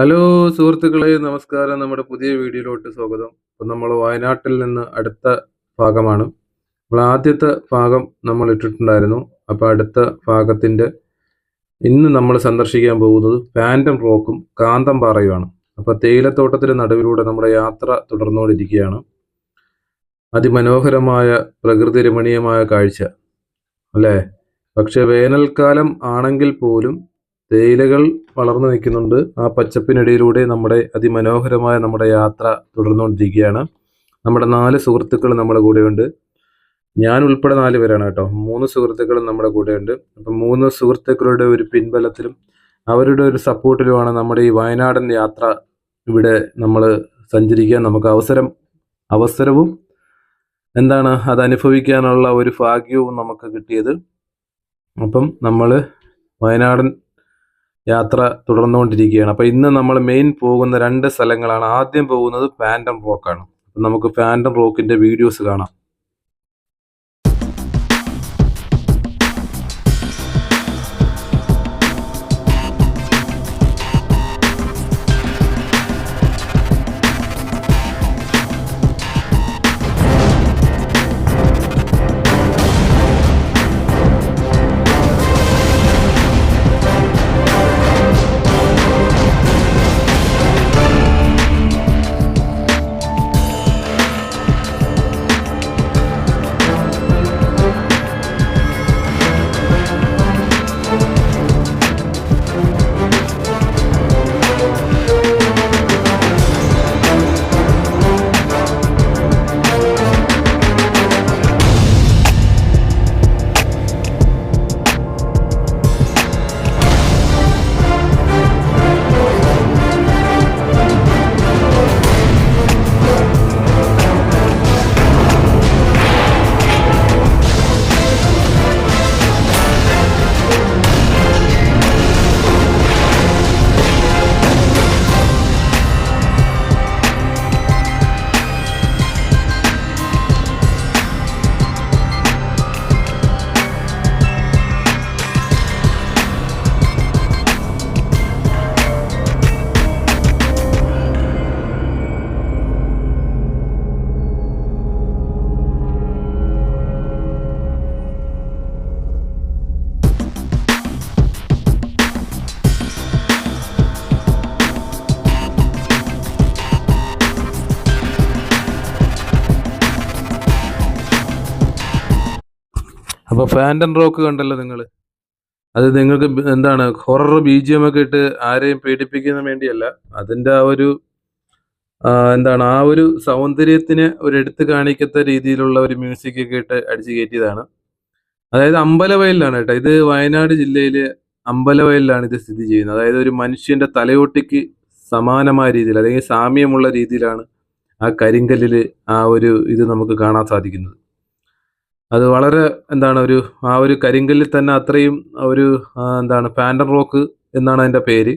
Hello സുഹൃത്തുക്കളെ നമസ്കാരം. നമ്മുടെ പുതിയ വീഡിയോയിലോട്ട് സ്വാഗതം. അപ്പം നമ്മൾ വയനാട്ടിൽ നിന്ന് അടുത്ത ഭാഗമാണ്. നമ്മൾ ആദ്യത്തെ ഭാഗം നമ്മൾ ഇട്ടിട്ടുണ്ടായിരുന്നു. അപ്പോൾ അടുത്ത ഭാഗത്തിന്റെ ഇന്ന് നമ്മൾ സന്ദർശിക്കാൻ പോകുന്നത് പാന്റം റോക്കും കാന്തം പാറയുമാണ്. അപ്പോൾ തേയിലത്തോട്ടത്തിന്റെ നടുവിലൂടെ നമ്മുടെ യാത്ര തുടർന്നുകൊണ്ടിരിക്കുകയാണ്. അതിമനോഹരമായ പ്രകൃതി രമണീയമായ കാഴ്ച അല്ലേ? പക്ഷെ വേനൽക്കാലം ആണെങ്കിൽ പോലും തേയിലകൾ വളർന്നു നിൽക്കുന്നുണ്ട്. ആ പച്ചപ്പിനിടയിലൂടെ നമ്മുടെ അതിമനോഹരമായ നമ്മുടെ യാത്ര തുടർന്നുകൊണ്ടിരിക്കുകയാണ്. നമ്മുടെ നാല് സുഹൃത്തുക്കൾ നമ്മുടെ കൂടെയുണ്ട്. ഞാൻ ഉൾപ്പെടെ നാല് പേരാണ് കേട്ടോ. മൂന്ന് സുഹൃത്തുക്കളും നമ്മുടെ കൂടെയുണ്ട്. അപ്പം മൂന്ന് സുഹൃത്തുക്കളുടെ ഒരു പിൻബലത്തിലും അവരുടെ ഒരു സപ്പോർട്ടിലുമാണ് നമ്മുടെ ഈ വയനാടൻ യാത്ര ഇവിടെ നമ്മൾ സഞ്ചരിക്കാൻ നമുക്ക് അവസരം അവസരവും എന്താണ് അത് അനുഭവിക്കാനുള്ള ഒരു ഭാഗ്യവും നമുക്ക് കിട്ടിയത്. അപ്പം നമ്മൾ വയനാടൻ യാത്ര തുടർന്നുകൊണ്ടിരിക്കുകയാണ്. അപ്പോൾ ഇന്ന് നമ്മൾ മെയിൻ പോകുന്ന രണ്ട് സ്ഥലങ്ങളാണ്. ആദ്യം പോകുന്നത് ഫാന്റം റോക്കാണ് നമുക്ക് ഫാന്റം റോക്കിന്റെ വീഡിയോസ് കാണാം. അപ്പോൾ ഫാന്റം റോക്ക് കണ്ടല്ലോ നിങ്ങൾ അത് നിങ്ങൾക്ക് എന്താണ് ഹൊറർ ബീജിയം ഒക്കെ ഇട്ട് ആരെയും പേടിപ്പിക്കുന്ന വേണ്ടിയല്ല. അതിന്റെ ആ ഒരു എന്താണ് ആ ഒരു സൗന്ദര്യത്തിന് ഒരു എടുത്തു കാണിക്കത്ത രീതിയിലുള്ള ഒരു മ്യൂസിക് ഒക്കെ ഇട്ട് അടിച്ചു കയറ്റിയതാണ്. അതായത് അമ്പലവയലിലാണ് കേട്ടോ. ഇത് വയനാട് ജില്ലയിലെ അമ്പലവയലിലാണ് ഇത് സ്ഥിതി ചെയ്യുന്നത്. അതായത് ഒരു മനുഷ്യന്റെ തലയോട്ടിക്ക് സമാനമായ രീതിയിൽ അല്ലെങ്കിൽ സാമ്യമുള്ള രീതിയിലാണ് ആ കരിങ്കല്ലിൽ ആ ഒരു ഇത് നമുക്ക് കാണാൻ സാധിക്കുന്നത്. അത് വളരെ എന്താണ് ഒരു ആ ഒരു കരിങ്കല്ലിൽ തന്നെ അത്രയും ഒരു എന്താണ് പാൻഡൻ റോക്ക് എന്നാണ് അതിന്റെ പേര്.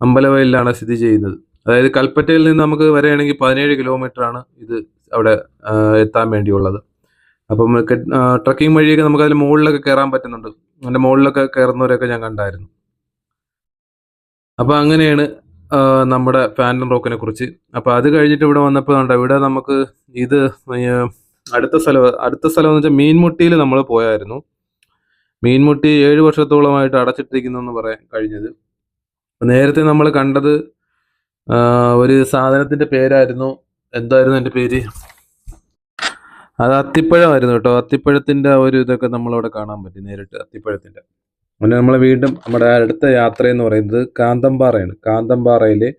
അമ്പലവയലിലാണ് സ്ഥിതി ചെയ്യുന്നത്. അതായത് കൽപ്പറ്റയിൽ നിന്ന് നമുക്ക് വരികയാണെങ്കിൽ പതിനേഴ് കിലോമീറ്റർ ആണ് ഇത് അവിടെ എത്താൻ വേണ്ടിയുള്ളത്. അപ്പം ട്രക്കിംഗ് വഴിയൊക്കെ നമുക്ക് അതിൽ മുകളിലൊക്കെ കയറാൻ പറ്റുന്നുണ്ട്. അതിന്റെ മുകളിലൊക്കെ കയറുന്നവരൊക്കെ ഞാൻ കണ്ടായിരുന്നു. അപ്പം അങ്ങനെയാണ് നമ്മുടെ പാൻഡൻ റോക്കിനെ കുറിച്ച്. അപ്പോൾ അത് കഴിഞ്ഞിട്ട് ഇവിടെ വന്നപ്പോൾ ഇവിടെ നമുക്ക് ഇത് അടുത്ത സ്ഥലം അടുത്ത സ്ഥലം എന്ന് വെച്ചാൽ മീൻമുട്ടിയിൽ നമ്മൾ പോയായിരുന്നു. മീൻമുട്ടി ഏഴ് വർഷത്തോളമായിട്ട് അടച്ചിട്ടിരിക്കുന്നു എന്ന് പറയാൻ കഴിഞ്ഞത്. നേരത്തെ നമ്മൾ കണ്ടത് ഒരു സാധനത്തിന്റെ പേരായിരുന്നു. എന്തായിരുന്നു എന്റെ പേര്? അത് അത്തിപ്പഴമായിരുന്നു കേട്ടോ. അത്തിപ്പഴത്തിന്റെ ഒരു ഇതൊക്കെ നമ്മളവിടെ കാണാൻ പറ്റി നേരിട്ട് അത്തിപ്പഴത്തിന്റെ. അങ്ങനെ നമ്മൾ വീണ്ടും നമ്മുടെ അടുത്ത യാത്ര എന്ന് പറയുന്നത് കാന്തമ്പാറയാണ് കാന്തംപാറയിൽ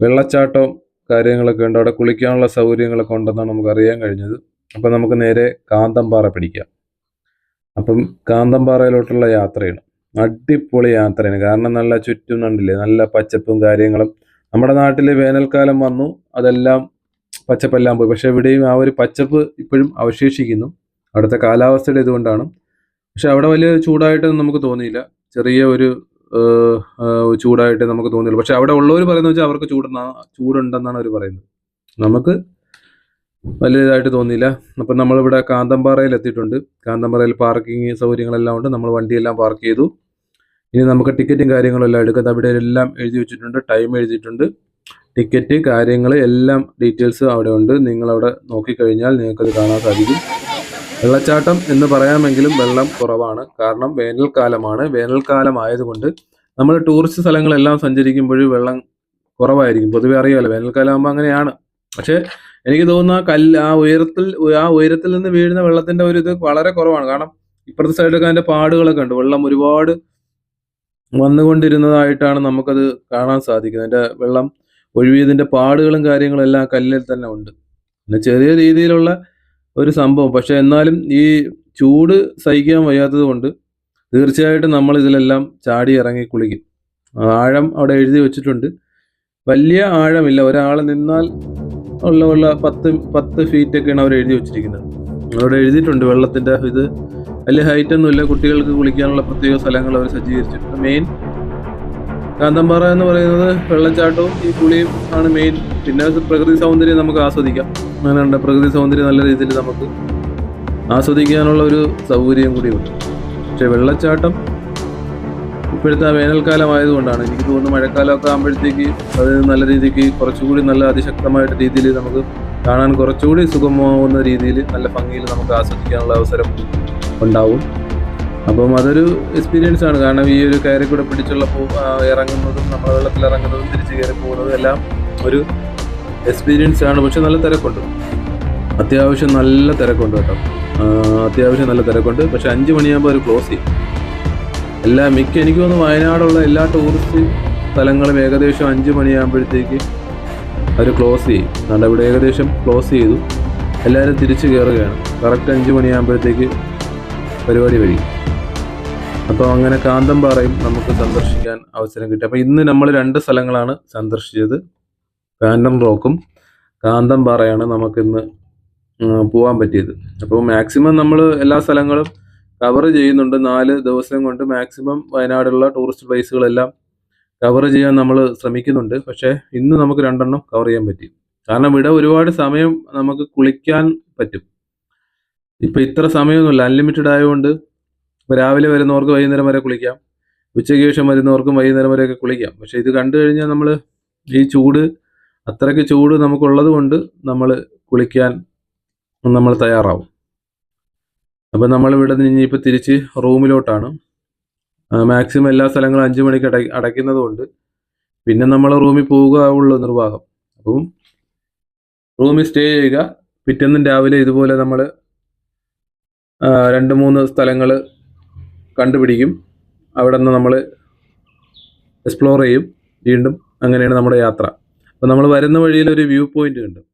വെള്ളച്ചാട്ടവും കാര്യങ്ങളൊക്കെ ഉണ്ട്. അവിടെ കുളിക്കാനുള്ള സൗകര്യങ്ങളൊക്കെ ഉണ്ടെന്നാണ് നമുക്ക് അറിയാൻ കഴിഞ്ഞത്. അപ്പം നമുക്ക് നേരെ കാന്തംപാറ പിടിക്കാം. അപ്പം കാന്തംപാറയിലോട്ടുള്ള യാത്രയാണ്. അടിപൊളി യാത്രയാണ്. കാരണം നല്ല ചുറ്റും കണ്ടില്ലേ? നല്ല പച്ചപ്പും കാര്യങ്ങളും. നമ്മുടെ നാട്ടിൽ വേനൽക്കാലം വന്നു. അതെല്ലാം പച്ചപ്പെല്ലാം പോയി. പക്ഷെ ഇവിടെയും ആ ഒരു പച്ചപ്പ് ഇപ്പോഴും അവശേഷിക്കുന്നു. അവിടുത്തെ കാലാവസ്ഥയുടെ ഇതുകൊണ്ടാണ്. പക്ഷെ അവിടെ വലിയ ചൂടായിട്ടൊന്നും നമുക്ക് തോന്നിയില്ല. ചെറിയ ഒരു ചൂടായിട്ട് നമുക്ക് തോന്നിയില്ല പക്ഷെ അവിടെ ഉള്ളവർ പറയുന്നത് വെച്ചാൽ അവർക്ക് ചൂടുന്ന ചൂടുണ്ടെന്നാണ് അവർ പറയുന്നത്. നമുക്ക് വലിയ ഇതായിട്ട് തോന്നിയില്ല. അപ്പം നമ്മളിവിടെ കാന്തമ്പാറയിൽ എത്തിയിട്ടുണ്ട് കാന്തമ്പാറയിൽ പാർക്കിംഗ് സൗകര്യങ്ങളെല്ലാം ഉണ്ട്. നമ്മൾ വണ്ടിയെല്ലാം പാർക്ക് ചെയ്തു. ഇനി നമുക്ക് ടിക്കറ്റും കാര്യങ്ങളും എല്ലാം എടുക്കാം അവിടെ എല്ലാം എഴുതി വെച്ചിട്ടുണ്ട്. ടൈം എഴുതിയിട്ടുണ്ട്. ടിക്കറ്റ് കാര്യങ്ങൾ എല്ലാം ഡീറ്റെയിൽസ് അവിടെ ഉണ്ട്. നിങ്ങളവിടെ നോക്കിക്കഴിഞ്ഞാൽ നിങ്ങൾക്കത് കാണാൻ സാധിക്കും. വെള്ളച്ചാട്ടം എന്ന് പറയാമെങ്കിലും വെള്ളം കുറവാണ്. കാരണം വേനൽക്കാലമാണ്. വേനൽക്കാലം ആയതുകൊണ്ട് നമ്മൾ ടൂറിസ്റ്റ് സ്ഥലങ്ങളെല്ലാം സഞ്ചരിക്കുമ്പോഴും വെള്ളം കുറവായിരിക്കും. പൊതുവെ അറിയാമല്ലോ വേനൽക്കാലം ആകുമ്പോൾ അങ്ങനെയാണ്. പക്ഷേ എനിക്ക് തോന്നുന്നു ആ കല്ല് ആ ഉയരത്തിൽ ആ ഉയരത്തിൽ നിന്ന് വീഴുന്ന വെള്ളത്തിന്റെ ഒരു ഇത് വളരെ കുറവാണ്. കാരണം ഇപ്പുറത്തെ സൈഡിലൊക്കെ അതിന്റെ പാടുകളൊക്കെ ഉണ്ട്. വെള്ളം ഒരുപാട് വന്നുകൊണ്ടിരുന്നതായിട്ടാണ് നമുക്കത് കാണാൻ സാധിക്കുന്നത്. അതിന്റെ വെള്ളം ഒഴുകിയതിന്റെ പാടുകളും കാര്യങ്ങളും എല്ലാം കല്ലിൽ തന്നെ ഉണ്ട്. പിന്നെ ചെറിയ രീതിയിലുള്ള ഒരു സംഭവം. പക്ഷെ എന്നാലും ഈ ചൂട് സഹിക്കാൻ വയ്യാത്തത് കൊണ്ട് തീർച്ചയായിട്ടും നമ്മൾ ഇതിലെല്ലാം ചാടി ഇറങ്ങി കുളിക്കും. ആഴം അവിടെ എഴുതി വെച്ചിട്ടുണ്ട്. വലിയ ആഴമില്ല. ഒരാൾ നിന്നാൽ ഉള്ള ഉള്ള പത്ത് പത്ത് ഫീറ്റ് ഒക്കെയാണ് അവർ എഴുതി വെച്ചിരിക്കുന്നത്. അവിടെ എഴുതിയിട്ടുണ്ട് വെള്ളത്തിന്റെ ഇത്. വലിയ ഹൈറ്റ് ഒന്നുമില്ല കുട്ടികൾക്ക് കുളിക്കാനുള്ള പ്രത്യേക സ്ഥലങ്ങൾ അവർ സജ്ജീകരിച്ചിട്ടുണ്ട്. മെയിൻ കാന്തമ്പാറ എന്ന് പറയുന്നത് വെള്ളച്ചാട്ടവും ഈ കുളിയും ആണ് മെയിൻ പിന്നെ പ്രകൃതി സൗന്ദര്യം നമുക്ക് ആസ്വദിക്കാം. അങ്ങനെയുണ്ട്. പ്രകൃതി സൗന്ദര്യം നല്ല രീതിയിൽ നമുക്ക് ആസ്വദിക്കാനുള്ള ഒരു സൗകര്യം കൂടിയുണ്ട് പക്ഷേ വെള്ളച്ചാട്ടം ഇപ്പോഴത്തെ ആ വേനൽക്കാലം ആയതുകൊണ്ടാണ് എനിക്ക് തോന്നുന്നു മഴക്കാലമൊക്കെ ആകുമ്പോഴത്തേക്ക് അത് നല്ല രീതിക്ക് കുറച്ചുകൂടി നല്ല അതിശക്തമായിട്ട് രീതിയിൽ നമുക്ക് കാണാൻ കുറച്ചുകൂടി സുഗമമാവുന്ന രീതിയിൽ നല്ല ഭംഗിയിൽ നമുക്ക് ആസ്വദിക്കാനുള്ള അവസരം ഉണ്ടാവും. അപ്പം അതൊരു എക്സ്പീരിയൻസ് ആണ്. കാരണം ഈ ഒരു കയറി കൂടെ പിടിച്ചുള്ള പോ- ആ, ഇറങ്ങുന്നതും നമ്മൾ വെള്ളത്തിൽ ഇറങ്ങുന്നതും തിരിച്ച് കയറി പോകുന്നതും എല്ലാം ഒരു എക്സ്പീരിയൻസ് ആണ്. പക്ഷെ നല്ല തിരക്കുണ്ട്. അത്യാവശ്യം നല്ല തിരക്കുണ്ട് കേട്ടോ. അത്യാവശ്യം നല്ല തിരക്കുണ്ട്. പക്ഷെ അഞ്ച് മണിയാകുമ്പോൾ അവർ ക്ലോസ് ചെയ്യും. എല്ലാ മിക്ക എനിക്ക് തോന്നുന്നു വയനാടുള്ള എല്ലാ ടൂറിസ്റ്റ് സ്ഥലങ്ങളും ഏകദേശം അഞ്ച് മണിയാകുമ്പോഴത്തേക്ക് അവർ ക്ലോസ് ചെയ്യും. അതുകൊണ്ട് ഏകദേശം ക്ലോസ് ചെയ്തു. എല്ലാവരും തിരിച്ചു കയറുകയാണ് കറക്റ്റ് അഞ്ച് മണിയാകുമ്പോഴത്തേക്ക് പരിപാടി വഴി അപ്പോൾ അങ്ങനെ കാന്തമ്പാറയും നമുക്ക് സന്ദർശിക്കാൻ അവസരം കിട്ടി. അപ്പോൾ ഇന്ന് നമ്മൾ രണ്ട് സ്ഥലങ്ങളാണ് സന്ദർശിച്ചത്. പാൻഡം റോക്കും കാന്തമ്പാറയാണ് നമുക്കിന്ന് പോകാൻ പറ്റിയത്. അപ്പോൾ മാക്സിമം നമ്മൾ എല്ലാ സ്ഥലങ്ങളും കവർ ചെയ്യുന്നുണ്ട് നാല് ദിവസം കൊണ്ട് മാക്സിമം വയനാടുള്ള ടൂറിസ്റ്റ് പ്ലേസുകളെല്ലാം കവർ ചെയ്യാൻ നമ്മൾ ശ്രമിക്കുന്നുണ്ട്. പക്ഷേ ഇന്ന് നമുക്ക് രണ്ടെണ്ണം കവർ ചെയ്യാൻ പറ്റി. കാരണം ഇവിടെ ഒരുപാട് സമയം നമുക്ക് കുളിക്കാൻ പറ്റും. ഇപ്പം ഇത്ര സമയമൊന്നുമില്ല. അൺലിമിറ്റഡ് ആയതുകൊണ്ട് രാവിലെ വരുന്നവർക്ക് വൈകുന്നേരം വരെ കുളിക്കാം. ഉച്ചയ്ക്ക് ശേഷം വരുന്നവർക്കും വൈകുന്നേരം വരെയൊക്കെ കുളിക്കാം. പക്ഷെ ഇത് കണ്ടു കഴിഞ്ഞാൽ നമ്മൾ ഈ ചൂട് അത്രയ്ക്ക് ചൂട് നമുക്കുള്ളത് കൊണ്ട് നമ്മൾ കുളിക്കാൻ നമ്മൾ തയ്യാറാവും. അപ്പം നമ്മൾ ഇവിടെ നിന്ന് ഇപ്പോൾ തിരിച്ച് റൂമിലോട്ടാണ്. മാക്സിമം എല്ലാ സ്ഥലങ്ങളും അഞ്ച് മണിക്ക് അട അടയ്ക്കുന്നതുകൊണ്ട് പിന്നെ നമ്മൾ റൂമിൽ പോവുക ഉള്ളൂ നിർവാഹം. അപ്പം റൂമിൽ സ്റ്റേ ചെയ്യുക. പിറ്റേന്നും രാവിലെ ഇതുപോലെ നമ്മൾ രണ്ട് മൂന്ന് സ്ഥലങ്ങൾ കണ്ടുപിടിക്കും. അവിടെ നിന്ന് നമ്മൾ എക്സ്പ്ലോർ ചെയ്യും. വീണ്ടും അങ്ങനെയാണ് നമ്മുടെ യാത്ര. അപ്പോൾ നമ്മൾ വരുന്ന വഴിയിൽ ഒരു വ്യൂ പോയിന്റ് ഉണ്ട് അപ്പോൾ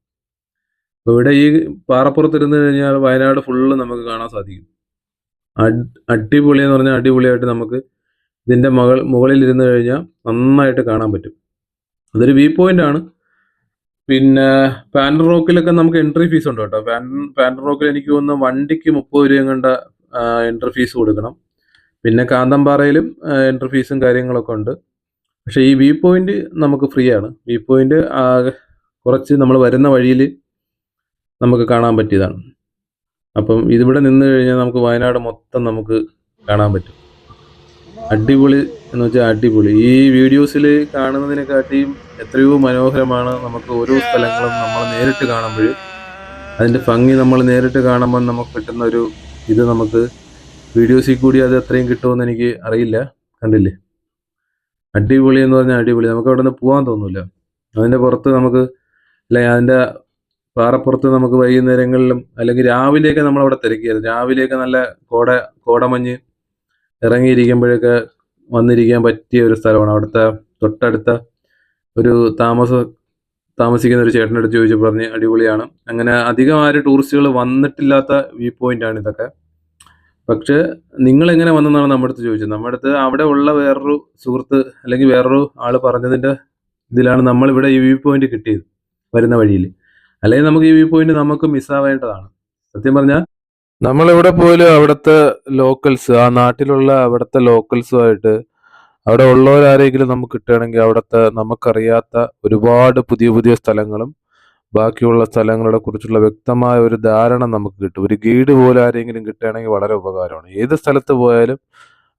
ഇവിടെ ഈ പാറപ്പുറത്തിരുന്ന് കഴിഞ്ഞാൽ വയനാട് ഫുള്ള് നമുക്ക് കാണാൻ സാധിക്കും. അടിപൊളി എന്ന് പറഞ്ഞാൽ അടിപൊളിയായിട്ട് നമുക്ക് ഇതിന്റെ മകൾ മുകളിൽ ഇരുന്ന് കഴിഞ്ഞാൽ നന്നായിട്ട് കാണാൻ പറ്റും. അതൊരു വ്യൂ പോയിന്റ് ആണ്. പിന്നെ പാൻഡർ റോക്കിലൊക്കെ നമുക്ക് എൻട്രി ഫീസ് ഉണ്ട് കേട്ടോ. പാൻ പാൻഡർ റോക്കിൽ എനിക്ക് തോന്നുന്നു വണ്ടിക്ക് മുപ്പത് രൂപയും കണ്ട എൻട്രി ഫീസ് കൊടുക്കണം. പിന്നെ കാന്തമ്പാറയിലും എൻട്രി ഫീസും കാര്യങ്ങളൊക്കെ ഉണ്ട്. പക്ഷേ ഈ വ്യൂ പോയിന്റ് നമുക്ക് ഫ്രീ ആണ്. വ്യൂ പോയിന്റ് കുറച്ച് നമ്മൾ വരുന്ന വഴിയിൽ നമുക്ക് കാണാൻ പറ്റിയതാണ്. അപ്പം ഇതിവിടെ നിന്ന് കഴിഞ്ഞാൽ നമുക്ക് വയനാട് മൊത്തം നമുക്ക് കാണാൻ പറ്റും. അടിപൊളി എന്ന് വെച്ചാൽ അടിപൊളി. ഈ വീഡിയോസിൽ കാണുന്നതിനെക്കാട്ടിയും എത്രയോ മനോഹരമാണ് നമുക്ക് ഓരോ സ്ഥലങ്ങളും നമ്മൾ നേരിട്ട് കാണുമ്പോൾ. അതിന്റെ ഭംഗി നമ്മൾ നേരിട്ട് കാണുമ്പോൾ നമുക്ക് കിട്ടുന്ന ഒരു ഇത് നമുക്ക് വീഡിയോസിൽ കൂടി അത് എത്രയും കിട്ടുമെന്ന് എനിക്ക് അറിയില്ല. കണ്ടില്ലേ? അടിപൊളി എന്ന് പറഞ്ഞാൽ അടിപൊളി. നമുക്ക് അവിടെ നിന്ന് പോകാൻ തോന്നില്ല അതിന്റെ പുറത്ത് നമുക്ക് അല്ലെ അതിന്റെ പാറപ്പുറത്ത് നമുക്ക് വൈകുന്നേരങ്ങളിലും അല്ലെങ്കിൽ രാവിലെയൊക്കെ നമ്മളവിടെ തിരക്കിയായിരുന്നു. രാവിലെയൊക്കെ നല്ല കോട കോടമഞ്ഞ് ഇറങ്ങിയിരിക്കുമ്പോഴൊക്കെ വന്നിരിക്കാൻ പറ്റിയ ഒരു സ്ഥലമാണ്. അവിടുത്തെ തൊട്ടടുത്ത ഒരു താമസ താമസിക്കുന്ന ഒരു ചേട്ടനടുത്ത് ചോദിച്ചു പറഞ്ഞ് അടിപൊളിയാണ്. അങ്ങനെ അധികം ആരും ടൂറിസ്റ്റുകൾ വന്നിട്ടില്ലാത്ത വ്യൂ ആണ് ഇതൊക്കെ. പക്ഷെ നിങ്ങൾ എങ്ങനെ വന്നെന്നാണ് നമ്മുടെ അടുത്ത് ചോദിച്ചത്. നമ്മുടെ അടുത്ത് അവിടെ ഉള്ള വേറൊരു സുഹൃത്ത് അല്ലെങ്കിൽ വേറൊരു ആൾ പറഞ്ഞതിന്റെ ഇതിലാണ് നമ്മൾ ഇവിടെ ഈ വ്യൂ പോയിന്റ് കിട്ടിയത് വരുന്ന വഴിയിൽ. അല്ലെങ്കിൽ നമുക്ക് ഈ വ്യൂ പോയിന്റ് നമുക്ക് മിസ്സാവേണ്ടതാണ് സത്യം പറഞ്ഞാൽ നമ്മൾ എവിടെ പോയാലും അവിടുത്തെ ലോക്കൽസ് ആ നാട്ടിലുള്ള അവിടുത്തെ ലോക്കൽസുമായിട്ട് അവിടെ ഉള്ളവരാരെങ്കിലും നമുക്ക് കിട്ടുകയാണെങ്കിൽ അവിടുത്തെ നമുക്കറിയാത്ത ഒരുപാട് പുതിയ പുതിയ സ്ഥലങ്ങളും ബാക്കിയുള്ള സ്ഥലങ്ങളെ കുറിച്ചുള്ള വ്യക്തമായ ഒരു ധാരണ നമുക്ക് കിട്ടും. ഒരു ഗൈഡ് പോലെ ആരെങ്കിലും കിട്ടുകയാണെങ്കിൽ വളരെ ഉപകാരമാണ്. ഏത് സ്ഥലത്ത് പോയാലും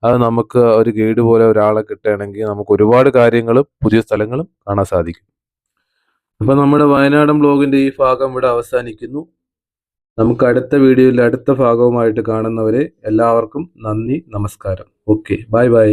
അത് നമുക്ക് ഒരു ഗൈഡ് പോലെ ഒരാളെ കിട്ടുകയാണെങ്കിൽ നമുക്ക് ഒരുപാട് കാര്യങ്ങളും പുതിയ സ്ഥലങ്ങളും കാണാൻ സാധിക്കും. അപ്പോൾ നമ്മുടെ വയനാടൻ ബ്ലോഗിന്റെ ഈ ഭാഗം ഇവിടെ അവസാനിക്കുന്നു. നമുക്ക് അടുത്ത വീഡിയോയിൽ അടുത്ത ഭാഗവുമായിട്ട് കാണുന്നവരെ എല്ലാവർക്കും നന്ദി നമസ്കാരം. Okay bye bye.